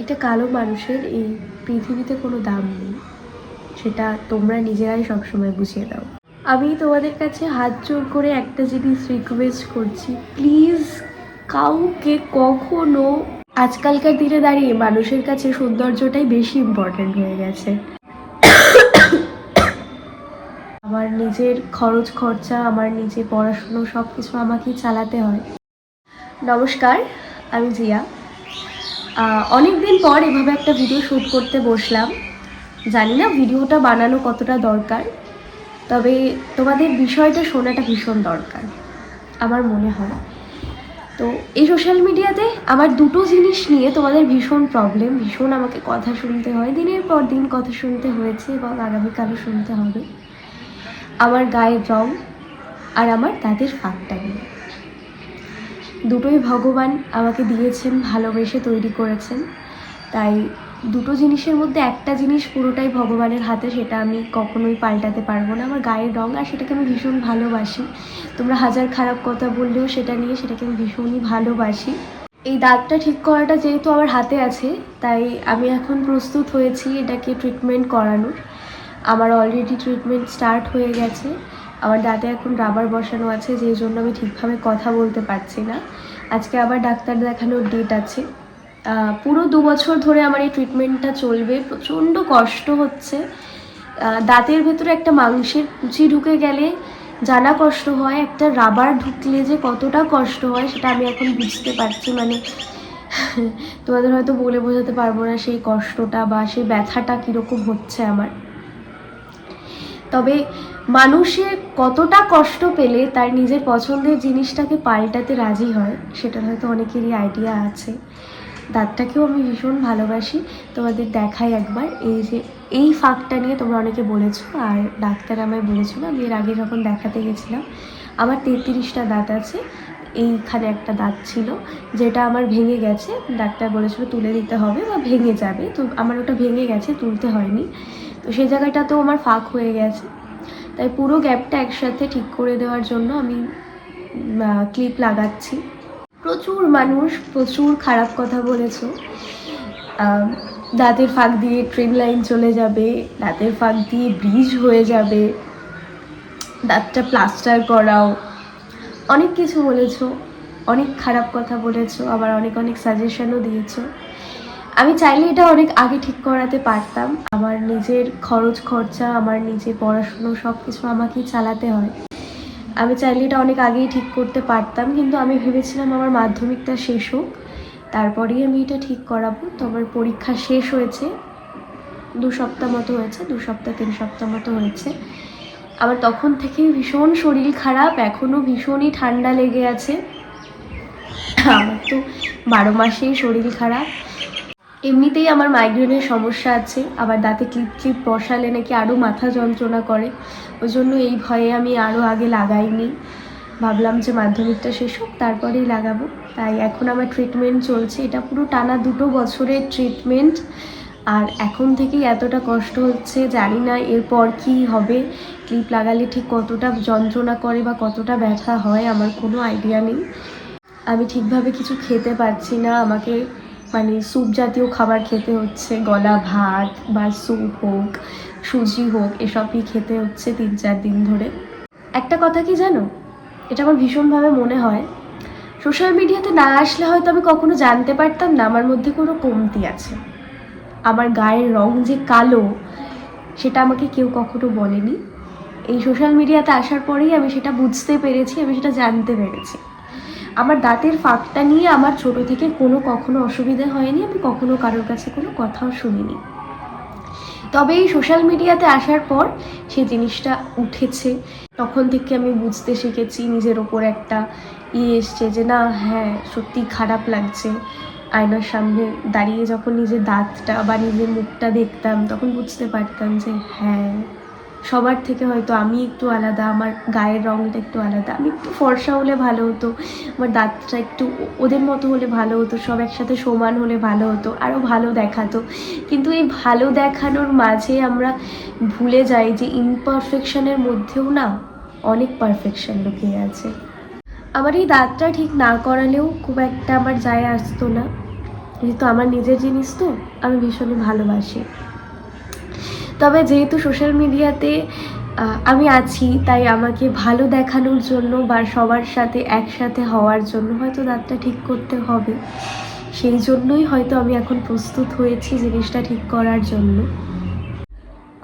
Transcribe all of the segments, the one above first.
একটা কালো মানুষের এই পৃথিবীতে কোনো দাম নেই। সেটা তোমরা নিজেরাই সবসময় বুঝিয়ে দাও। আমি তোমাদের কাছে হাত জোর করে একটা জিনিস রিকোয়েস্ট করছি। প্লিজ কাউকে কখনো আজকালকার দিনে দাঁড়িয়ে মানুষের কাছে সৌন্দর্যটাই বেশি ইম্পর্ট্যান্ট হয়ে গেছে। আমার নিজের খরচ, খরচা, আমার নিজের পড়াশুনো সব কিছু আমাকেই চালাতে হয়। নমস্কার, আমি জিয়া। অনেক দিন পর এভাবে একটা ভিডিও শ্যুট করতে বসলাম। জানি না ভিডিওটা বানানো কতটা দরকার, তবে তোমাদের বিষয়টা শোনাটা ভীষণ দরকার, আমার মনে হয়। তো এই সোশ্যাল মিডিয়াতে আমার দুটো জিনিস নিয়ে তোমাদের ভীষণ প্রবলেম ভীষণ আমাকে কথা শুনতে হয়। দিনের পর দিন কথা শুনতে হয়েছে এবং আগামীকালও শুনতে হবে। আমার গায়ের রং আর আমার তাদের ফাঁকটা নিয়ে। দুটোই ভগবান আমাকে দিয়েছেন, ভালোবেসে তৈরি করেছেন। তাই দুটো জিনিসের মধ্যে একটা জিনিস পুরোটাই ভগবানের হাতে, সেটা আমি কখনোই পাল্টাতে পারব না। আমার গায়ের রঙ আর সেটাকে আমি ভীষণ ভালোবাসি। তোমরা হাজার খারাপ কথা বললেও সেটা নিয়ে সেটাকে আমি ভীষণই ভালোবাসি। এই দাগটা ঠিক করাটা যেহেতু আমার হাতে আছে, তাই আমি এখন প্রস্তুত হয়েছি এটাকে ট্রিটমেন্ট করানোর। আমার অলরেডি ট্রিটমেন্ট স্টার্ট হয়ে গেছে। আমার দাঁতে এখন রাবার বসানো আছে, যেই জন্য আমি ঠিকভাবে কথা বলতে পারছি না। আজকে আবার ডাক্তার দেখানোর ডেট আছে। পুরো দু বছর ধরে আমার এই ট্রিটমেন্টটা চলবে, প্রচণ্ড কষ্ট হচ্ছে। দাঁতের ভেতরে একটা মাংসের কুচি ঢুকে গেলে জানা কষ্ট হয়, একটা রাবার ঢুকলে যে কতটা কষ্ট হয়, সেটা আমি এখন বুঝতে পারছি। মানে তোমাদের হয়তো বলে বোঝাতে পারব না সেই কষ্টটা বা সেই ব্যথাটা কীরকম হচ্ছে আমার। তবে মানুষের কতটা কষ্ট পেলে তার নিজের পছন্দের জিনিসটাকে পাল্টাতে রাজি হয়, সেটা হয়তো অনেকেরই আইডিয়া আছে। দাঁতটাকেও আমি ভীষণ ভালোবাসি। তোমাদের দেখাই একবার। এই যে, এই ফাঁকটা নিয়ে তোমরা অনেকে বলেছ, আর ডাক্তার আমায় বলেছিল আমি এর আগে যখন দেখাতে গেছিলাম, আমার তেত্রিশটা দাঁত আছে, এইখানে একটা দাঁত ছিল, যেটা আমার ভেঙে গেছে। ডাক্তার বলেছিল তুলে দিতে হবে বা ভেঙে যাবে। তো আমার ওটা ভেঙে গেছে, তুলতে হয়নি। তো সেই জায়গাটাতেও আমার ফাঁক হয়ে গেছে। তাই পুরো গ্যাপটা একসাথে ঠিক করে দেওয়ার জন্য আমি ক্লিপ লাগাচ্ছি। প্রচুর মানুষ প্রচুর খারাপ কথা বলেছ। দাঁতের ফাঁক দিয়ে ট্রেন লাইন চলে যাবে, দাঁতের ফাঁক দিয়ে ব্রিজ হয়ে যাবে, দাঁতটা প্লাস্টার করাও। অনেক কিছু বলেছ, অনেক খারাপ কথা বলেছ, আবার অনেক অনেক সাজেশনও দিয়েছ। আমি চাইলে এটা অনেক আগে ঠিক করাতে পারতাম। আমার নিজের খরচ, খরচা, আমার নিজের পড়াশুনো সব কিছু আমাকেই চালাতে হয়। আমি চাইলে এটা অনেক আগেই ঠিক করতে পারতাম, কিন্তু আমি ভেবেছিলাম আমার মাধ্যমিকটা শেষ হোক, তারপরেই আমি এটা ঠিক করাবো। তো আমার পরীক্ষা শেষ হয়েছে, দু সপ্তাহ মতো হয়েছে, দু সপ্তাহ, তিন সপ্তাহ মতো হয়েছে। আমার তখন থেকেই ভীষণ শরীর খারাপ এখনও ভীষণই ঠান্ডা লেগে আছে। আমার তো বারো মাসেই শরীর খারাপ। এমনিতেই আমার মাইগ্রেনের সমস্যা আছে, আবার দাঁতে ক্লিপ ক্লিপ বসালে নাকি আরও মাথা যন্ত্রণা করে। ওই জন্য এই ভয়ে আমি আরও আগে লাগাইনি। ভাবলাম যে মাধ্যমিকটা শেষ হোক, তারপরেই লাগাবো। তাই এখন আমার ট্রিটমেন্ট চলছে। এটা পুরো টানা দুটো বছরের ট্রিটমেন্ট আর এখন থেকেই এতটা কষ্ট হচ্ছে, জানি না এরপর কি হবে। ক্লিপ লাগালে ঠিক কতটা যন্ত্রণা করে বা কতটা ব্যথা হয়, আমার কোনো আইডিয়া নেই। আমি ঠিকভাবে কিছু খেতে পারছি না। আমাকে মানে স্যুপ জাতীয় খাবার খেতে হচ্ছে, গলা ভাত বা স্যুপ হোক, সুজি হোক, এসবই খেতে হচ্ছে তিন চার দিন ধরে। একটা কথা কি জানো? এটা আমার ভীষণভাবে মনে হয়। সোশ্যাল মিডিয়াতে না আসলে হয়তো আমি কখনো জানতে পারতাম না, আমার মধ্যে কোনো কমতি আছে। আমার গায়ের রং যে কালো, সেটা আমাকে কেউ কখনো বলেনি। এই সোশ্যাল মিডিয়াতে আসার পরেই আমি সেটা বুঝতে পেরেছি, আমি সেটা জানতে পেরেছি। আমার দাঁতের ফাঁকটা নিয়ে আমার ছোট থেকে কোনো কখনো অসুবিধা হয়নি, আমি কখনো কারোর কাছে কোনো কথাও শুনিনি। তবে এই সোশ্যাল মিডিয়াতে আসার পর সে জিনিসটা উঠেছে। তখন থেকে আমি বুঝতে শিখেছি নিজের ওপর একটা ইয়ে এসছে যে, না হ্যাঁ সত্যি খারাপ লাগছে। আয়নার সামনে দাঁড়িয়ে যখন নিজের দাঁতটা বা নিজের মুখটা দেখতাম, তখন বুঝতে পারতাম যে হ্যাঁ সবার থেকে হয়তো আমি একটু আলাদা, আমার গায়ের রঙটা একটু আলাদা। আমি একটু ফর্সা হলে ভালো হতো, আমার দাঁতটা একটু ওদের মতো হলে ভালো হতো, সব একসাথে সমান হলে ভালো হতো আরও ভালো দেখাতো। কিন্তু এই ভালো দেখানোর মাঝে আমরা ভুলে যাই যে ইমপারফেকশনের মধ্যেও না অনেক পারফেকশন লুকিয়ে আছে। আমার এই দাঁতটা ঠিক না করালেও খুব একটা আমার যায় আসতো না। যেহেতু আমার নিজের জিনিস তো, আমি ভীষণই ভালোবাসি। তবে যেহেতু সোশ্যাল মিডিয়াতে আমি আছি, তাই আমাকে ভালো দেখানোর জন্য বা সবার সাথে একসাথে হওয়ার জন্য হয়তো দাঁতটা ঠিক করতে হবে। সেই জন্যই হয়তো আমি এখন প্রস্তুত হয়েছি জিনিসটা ঠিক করার জন্য।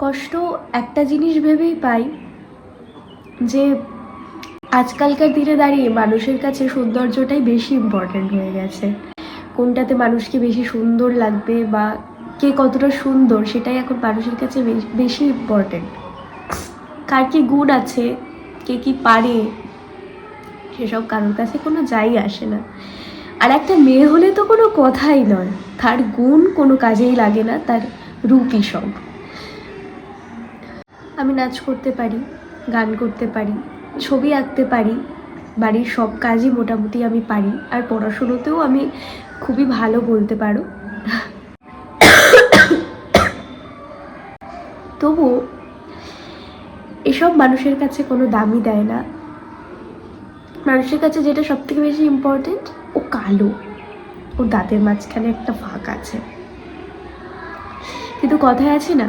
কষ্ট একটা জিনিস ভেবেই পাই যে আজকালকার দিনে দাঁড়িয়ে মানুষের কাছে সৌন্দর্যটাই বেশি ইম্পর্ট্যান্ট হয়ে গেছে। কোনটাতে মানুষকে বেশি সুন্দর লাগবে বা কে কতটা সুন্দর, সেটাই এখন মানুষের কাছে বেশ- ইম্পর্ট্যান্ট কার কি গুণ আছে, কে কি পারে, সেসব কারোর কাছে কোনো যাই আসে না। আর একটা মেয়ে হলে তো কোনো কথাই নয়, তার গুণ কোনো কাজেই লাগে না, তার রূপই সব। আমি নাচ করতে পারি, গান করতে পারি, ছবি আঁকতে পারি, বাড়ির সব কাজই মোটামুটি আমি পারি, আর পড়াশুনোতেও আমি খুবই ভালো বলতে পারো। তবু এসব মানুষের কাছে কোনো দামই দেয় না। মানুষের কাছে যেটা সব থেকে বেশি ইম্পর্টেন্ট ও কালো। ও দাঁতের মাঝখানে একটা ফাঁক আছে। কিন্তু কথায় আছে না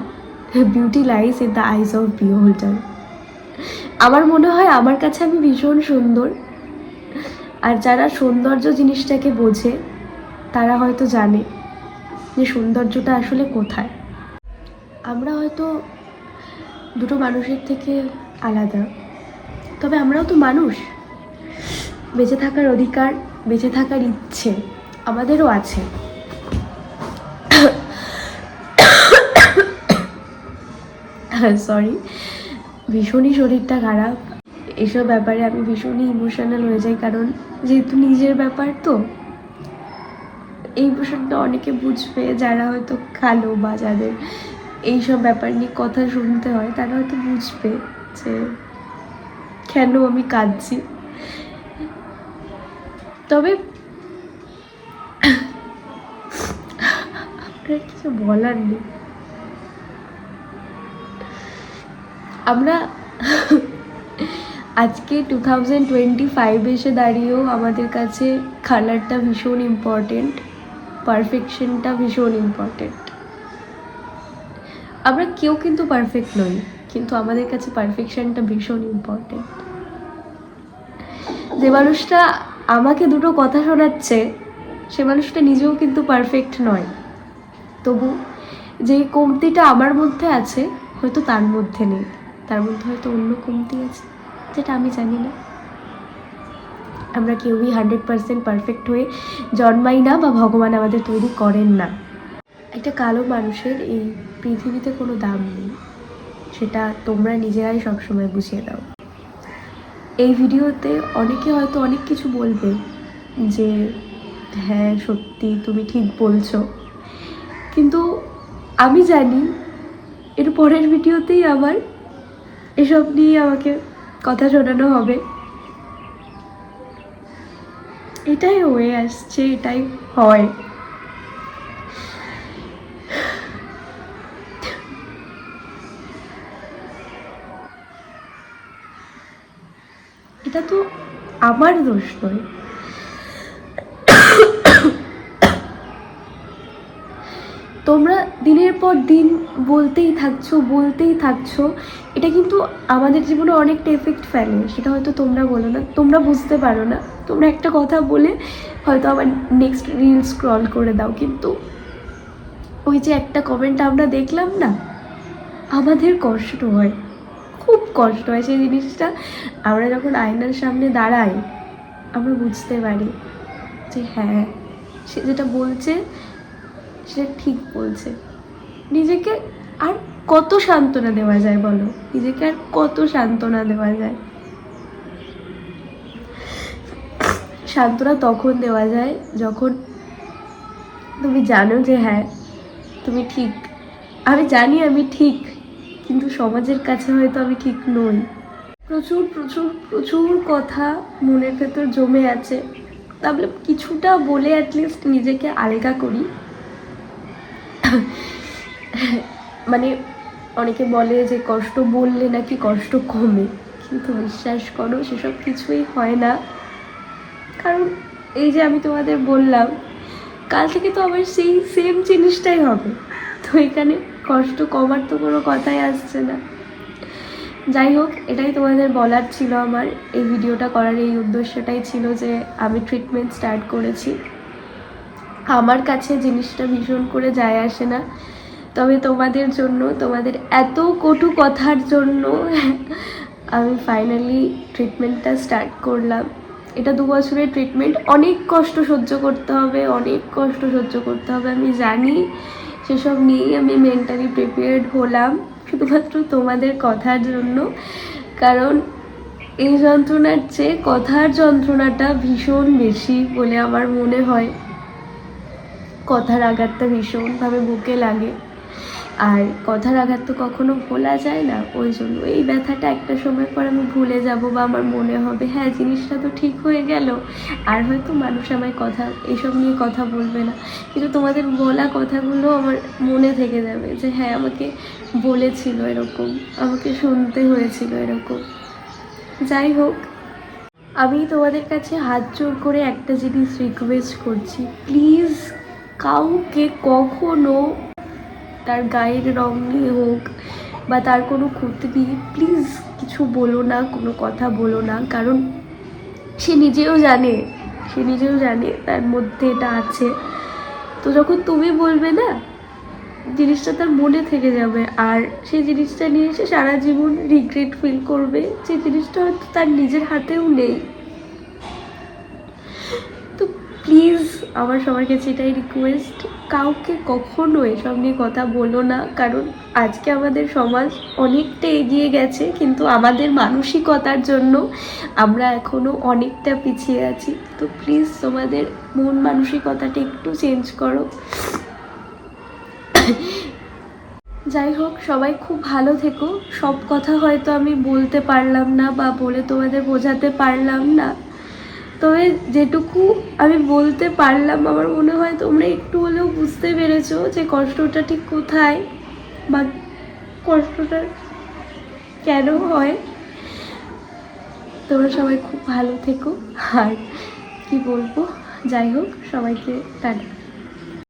beauty lies in the eyes of beholder আমার মনে হয় আমার কাছে আমি ভীষণ সুন্দর। আর যারা সৌন্দর্য জিনিসটাকে বোঝে, তারা হয়তো জানে যে সৌন্দর্যটা আসলে কোথায়। আমরা হয়তো দুটো মানুষের থেকে আলাদা। তবে আমরাও তো মানুষ। বেঁচে থাকার অধিকার, বেঁচে থাকার ইচ্ছে আমাদেরও আছে। সরি ভীষণই শরীরটা খারাপ। এসব ব্যাপারে আমি ভীষণই ইমোশনাল হয়ে যাই, কারণ যেহেতু নিজের ব্যাপার তো, এই ইমোশনটা অনেকে বুঝবে যারা হয়তো কালো বা যাদের এইসব ব্যাপার নিয়ে কথা শুনতে হয়, তারা হয়তো বুঝবে যে কেন আমি কাঁদছি। তবে আপনার কিছু বলার নেই। আমরা আজকে টু থাউজেন্ড টোয়েন্টি ফাইভ এসে দাঁড়িয়েও আমাদের কাছে কালারটা ভীষণ ইম্পর্টেন্ট পারফেকশনটা ভীষণ ইম্পর্টেন্ট আমরা কেউ কিন্তু পারফেক্ট নই, কিন্তু আমাদের কাছে পারফেকশনটা ভীষণ ইম্পর্টেন্ট যে মানুষটা আমাকে দুটো কথা শোনাচ্ছে, সে মানুষটা নিজেও কিন্তু পারফেক্ট নয়। তবু যে কমতিটা আমার মধ্যে আছে, হয়তো তার মধ্যে নেই। তার মধ্যে হয়তো অন্য কমতি আছে, যেটা আমি জানি না। আমরা কেউই হান্ড্রেড পার্সেন্ট পারফেক্ট হয়ে জন্মাই না বা ভগবান আমাদের তৈরি করেন না। একটা কালো মানুষের এই পৃথিবীতে কোনো দাম নেই। সেটা তোমরা নিজেরাই সবসময় বুঝিয়ে দাও। এই ভিডিওতে অনেকে হয়তো অনেক কিছু বলবে যে হ্যাঁ সত্যি তুমি ঠিক বলছো। কিন্তু আমি জানি এর পরের ভিডিওতেই আবার এসব নিয়ে আমাকে কথা শোনানো হবে। এটাই হয়ে আসছে, এটাই হয়। এটা তো আমার দোষ নয়। তোমরা দিনের পর দিন বলতেই থাকছো বলতেই থাকছো। এটা কিন্তু আমাদের জীবনে অনেকটা এফেক্ট ফেলে, সেটা হয়তো তোমরা বলো না। তোমরা বুঝতে পারো না। তোমরা একটা কথা বলে হয়তো আবার নেক্সট রিল স্ক্রল করে দাও, কিন্তু ওই যে একটা কমেন্ট আমরা দেখলাম না, আমাদের কষ্ট হয়। খুব কষ্ট হয় সেই জিনিসটা। আমরা যখন আয়নার সামনে দাঁড়াই, আমরা বুঝতে পারি যে হ্যাঁ সে যেটা বলছে, সেটা ঠিক বলছে। নিজেকে আর কত সান্ত্বনা দেওয়া যায় বলো? নিজেকে আর কত সান্ত্বনা দেওয়া যায়? সান্ত্বনা তখন দেওয়া যায় যখন তুমি জানো যে হ্যাঁ তুমি ঠিক। আমি জানি আমি ঠিক কিন্তু সমাজের কাছে হয়তো আমি ঠিক নই। প্রচুর প্রচুর প্রচুর কথা মনের ভেতর জমে আছে। তাহলে কিছুটা বলে অ্যাটলিস্ট নিজেকে আলগা করি। মানে অনেকে বলে যে কষ্ট বললে নাকি কষ্ট কমে। কিন্তু বিশ্বাস করো, সেসব কিছুই হয় না। কারণ এই যে আমি তোমাদের বললাম, কাল থেকে তো আবার সেই সেম জিনিসটাই হবে। তো এখানে কষ্ট কমার তো কোনো কথাই আসছে না। যাই হোক, এটাই তোমাদের বলার ছিল আমার। এই ভিডিওটা করার এই উদ্দেশ্যটাই ছিল যে আমি ট্রিটমেন্ট স্টার্ট করেছি। আমার কাছে জিনিসটা ভীষণ করে যায় আসে না। তবে তোমাদের জন্য, তোমাদের এত কটু কথার জন্য আমি ফাইনালি ট্রিটমেন্টটা স্টার্ট করলাম। এটা দু বছরের ট্রিটমেন্ট অনেক কষ্ট সহ্য করতে হবে, অনেক কষ্ট সহ্য করতে হবে, আমি জানি। সেসব নিয়েই আমি মেন্টালি প্রিপেয়ার্ড হলাম, শুধুমাত্র তোমাদের কথার জন্য। কারণ এই যন্ত্রণার চেয়ে কথার যন্ত্রণাটা ভীষণ বেশি বলে আমার মনে হয়। কথার আঘাতটা ভীষণভাবে বুকে লাগে। আর কথার আঘাত তো কখনো ভোলা যায় না, ওই জন্য এই ব্যথাটা একটা সময় পর আমি ভুলে যাব বা আমার মনে হবে হ্যাঁ জিনিসটা তো ঠিক হয়ে গেল। আর হয়তো মানুষ আমায় কথা এইসব নিয়ে কথা বলবে না। কিন্তু তোমাদের বলা কথাগুলো আমার মনে থেকে যাবে যে হ্যাঁ আমাকে বলেছিল এরকম, আমাকে শুনতে হয়েছিল এরকম। যাই হোক, আমি তোমাদের কাছে হাত জোর করে একটা জিনিস রিকোয়েস্ট করছি। প্লিজ কাউকে কখনো তার গায়ের রং নিয়ে হোক বা তার কোনো ক্ষতি নিয়ে প্লিজ কিছু বলো না, কোনো কথা বলো না। কারণ সে নিজেও জানে, সে নিজেও জানে তার মধ্যে এটা আছে। তো যখন তুমি বলবে না, জিনিসটা তার মনে থেকে যাবে। আর সেই জিনিসটা নিয়ে সে সারা জীবন রিগ্রেট ফিল করবে। যে জিনিসটা হয়তো তার নিজের হাতেও নেই। প্লিজ আমার সবার কাছে এটাই রিকোয়েস্ট কাউকে কখনো এসব নিয়ে কথা বলো না, কারণ আজকে আমাদের সমাজ অনেকটা এগিয়ে গেছে, কিন্তু আমাদের মানসিকতার জন্য আমরা এখনও অনেকটা পিছিয়ে আছি। তো প্লিজ তোমাদের মন মানসিকতাটা একটু চেঞ্জ করো। যাই হোক, সবাই খুব ভালো থেকো। সব কথা হয়তো আমি বলতে পারলাম না বা বলে তোমাদের বোঝাতে পারলাম না। তবে যেটুকু আমি বলতে পারলাম, আমার মনে হয় তোমরা একটু হলেও বুঝতে পেরেছ যে কষ্টটা ঠিক কোথায় বা কষ্টটা কেন হয়। তোমরা সবাই খুব ভালো থেকো। আর কি বলব? যাই হোক, সবাইকে টাটা।